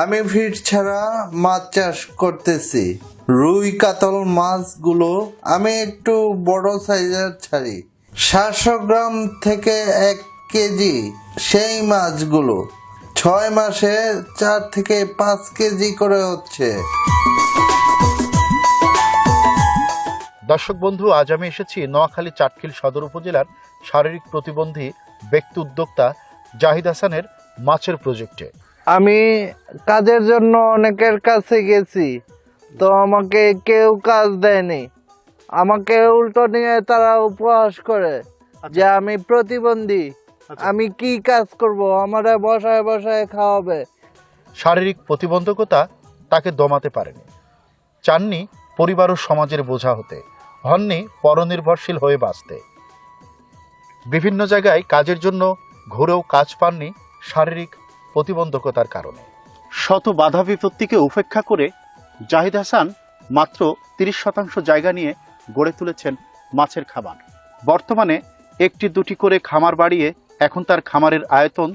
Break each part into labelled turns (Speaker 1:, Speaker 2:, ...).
Speaker 1: আমি ফিট ছাড়া মাছ চাষ করতেছি। রুই, কাতল মাছগুলো আমি একটু বড় সাইজের ছাড়ি। সাতশো গ্রাম থেকে এক কেজি সেই মাছগুলো। ছয় মাসে চার থেকে পাঁচ কেজি করে হচ্ছে।
Speaker 2: দর্শক বন্ধু, আজ আমি এসেছি নোয়াখালী চাটখিল সদর উপজেলার শারীরিক প্রতিবন্ধী ব্যক্তি উদ্যোক্তা জাহিদ হাসানের মাছের প্রজেক্টে।
Speaker 1: আমি কাজের জন্য অনেকের কাছে গেছি তো আমাকে কেউ কাজ দেয়নি। আমাকে উল্টো নিয়ে তারা উপহাস করে যে আমি প্রতিবন্ধী। আমি কি কাজ করব? আমারে বসায় বসায় খাওয়াবে।
Speaker 2: শারীরিক প্রতিবন্ধকতা তাকে দমাতে পারেনি। চাননি পরিবার ও সমাজের বোঝা হতে হননি পরনির্ভরশীল হয়ে বাঁচতে। বিভিন্ন জায়গায় কাজের জন্য ঘুরেও কাজ পাননি শারীরিক প্রতিবন্ধকতার কারণে। শত বাধা বিপত্তিকে উপেক্ষা করে জাহিদ হাসান মাত্র তিরিশ শতাংশ জায়গা নিয়ে গড়ে তুলেছেন মাছের খামার। বর্তমানে একটি দুটি করে খামার বাড়িয়ে এখন তার খামারের আয়তন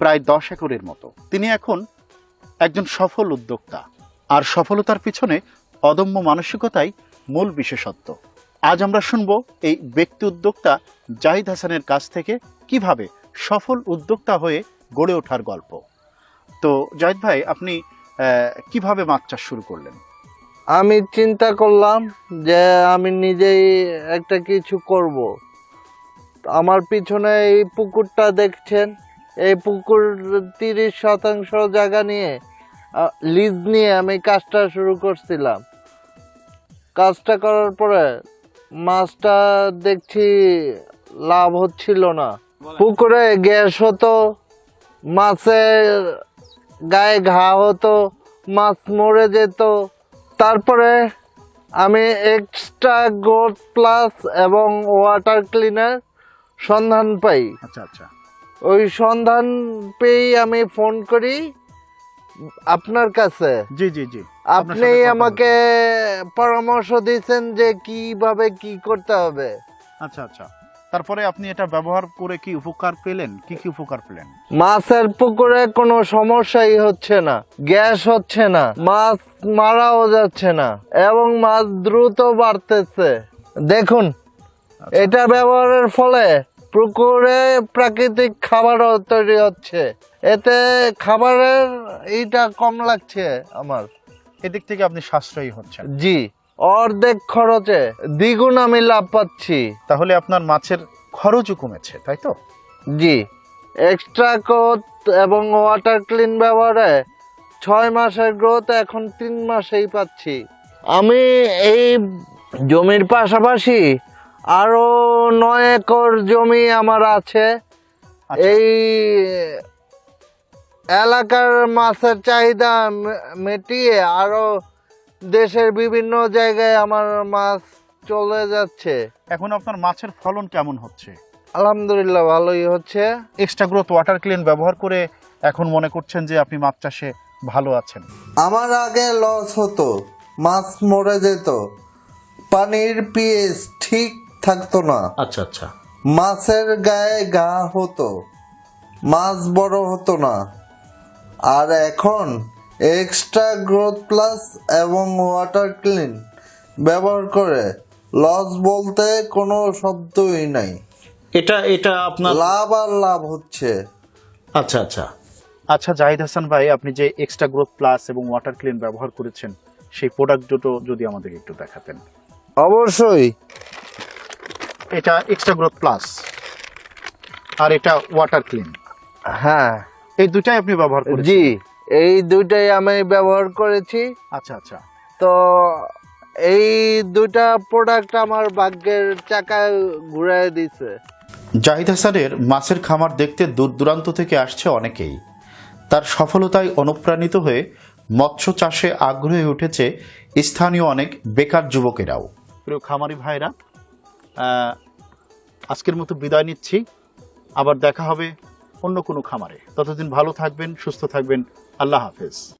Speaker 2: প্রায় দশ একরের মতো। তিনি এখন একজন সফল উদ্যোক্তা। আর সফলতার পিছনে অদম্য মানসিকতাই মূল বিশেষত্ব। আজ আমরা শুনব এই ব্যক্তি উদ্যোক্তা জাহিদ হাসানের কাছ থেকে কীভাবে সফল উদ্যোক্তা হয়ে গড়ে ওঠার গল্প। তো জাহিদ ভাই, আপনি কীভাবে মাছ চাষ শুরু করলেন?
Speaker 1: আমি চিন্তা করলাম যে আমি নিজেই একটা কিছু করব। আমার পিছনে এই পুকুরটা দেখছেন? এই পুকুর তিরিশ শতাংশ জায়গা নিয়ে লিজ নিয়ে আমি কাজটা শুরু করছিলাম। কাজটা করার পরে মাছটা দেখছি লাভ হচ্ছিল না। পুকুরে গ্যাস হতো মাছের গায়ে ঘা হতো মাছ মরে যেত। তারপরে আমি এক্সট্রা গ্রোথ প্লাস এবং ওয়াটার ক্লিনার সন্ধান পাই।
Speaker 2: আচ্ছা আচ্ছা।
Speaker 1: ওই সন্ধান পেয়েই আমি ফোন করি আপনার কাছে।
Speaker 2: জি জি জি।
Speaker 1: আপনি আমাকে পরামর্শ দিয়েছেন যে কীভাবে কি করতে হবে।
Speaker 2: আচ্ছা আচ্ছা। তারপরে আপনি এটা ব্যবহার করে কি উপকার পেলেন? কি কি উপকার পেলেন?
Speaker 1: মাছের পুকুরে কোনো সমস্যাই হচ্ছে না গ্যাস হচ্ছে না মাছ মারাও যাচ্ছে না এবং মাছ দ্রুত বাড়তেছে। দেখুন
Speaker 2: আচ্ছা।
Speaker 1: এটা ব্যবহারের ফলে পুকুরে প্রাকৃতিক খাবারও তৈরি হচ্ছে। এতে খাবারের এইটা কম লাগছে আমার।
Speaker 2: এদিক থেকে আপনি সাশ্রয়ী হচ্ছেন।
Speaker 1: জি। অর্ধেক খরচে দ্বিগুণ আমি লাভ পাচ্ছি।
Speaker 2: তাহলে আপনার মাছের খরচও কমেছে তাই তো?
Speaker 1: জি। এক্সট্রা কোট এবং ওয়াটার ক্লিন ব্যবহারে ছয় মাসের গ্রোথ এখন তিন মাসেই পাচ্ছি। আমি এই জমির পাশাপাশি আরও নয় একর জমি আমার আছে।
Speaker 2: আচ্ছা।
Speaker 1: এই এলাকার মাছের চাহিদা মিটিয়ে আরও দেশের বিভিন্ন জায়গায় আমার মাছ চলে যাচ্ছে।
Speaker 2: এখন আপনার মাছের ফলন কেমন হচ্ছে?
Speaker 1: আলহামদুলিল্লাহ ভালোই হচ্ছে।
Speaker 2: এক্সট্রা গ্রোথ ওয়াটার ক্লিন ব্যবহার করে এখন মনে করছেন যে আপনি মাছ চাষে ভালো আছেন।
Speaker 1: আমার আগে লস হতো মাছ মরে যেত। পানির পিএস ঠিক থাকতো না।
Speaker 2: আচ্ছা আচ্ছা।
Speaker 1: মাছের গায়ে ঘা হতো। মাছ বড় হতো না। আর এখন এক্সট্রা গ্রোথ প্লাস এবং ওয়াটার ক্লিন ব্যবহার করে লস বলতে কোনো শব্দই নাই।
Speaker 2: এটা এটা আপনার
Speaker 1: লাভ আর লাভ হচ্ছে।
Speaker 2: আচ্ছা আচ্ছা। আচ্ছা জাহিদ হাসান ভাই আপনি যে এক্সট্রা গ্রোথ প্লাস এবং ওয়াটার ক্লিন ব্যবহার করেছেন সেই প্রোডাক্ট দুটো যদি আমাদের একটু দেখাতেন।
Speaker 1: অবশ্যই।
Speaker 2: এটা এক্সট্রা গ্রোথ প্লাস আর এটা ওয়াটার ক্লিন।
Speaker 1: হ্যাঁ।
Speaker 2: এই দুটাই আপনি ব্যবহার করেন
Speaker 1: জি। এই দুইটাই আমি ব্যবহার করেছি।
Speaker 2: আচ্ছা আচ্ছা।
Speaker 1: তো এই দুইটা প্রোডাক্ট আমার ভাগ্যের চাকা ঘুরাই দিছে।
Speaker 2: জাহিদ হাসানের মাছের খামার দেখতে দূর দূরান্ত থেকে আসছে অনেকেই। তার সফলতায় অনুপ্রাণিত হয়ে মৎস্য চাষে আগ্রহী উঠেছে স্থানীয় অনেক বেকার যুবকেরাও। প্রিয় খামারি ভাইরা আজকের মতো বিদায় নিচ্ছি। আবার দেখা হবে অন্য কোনো খামারে। ততদিন ভালো থাকবেন সুস্থ থাকবেন। আল্লাহ হাফেজ।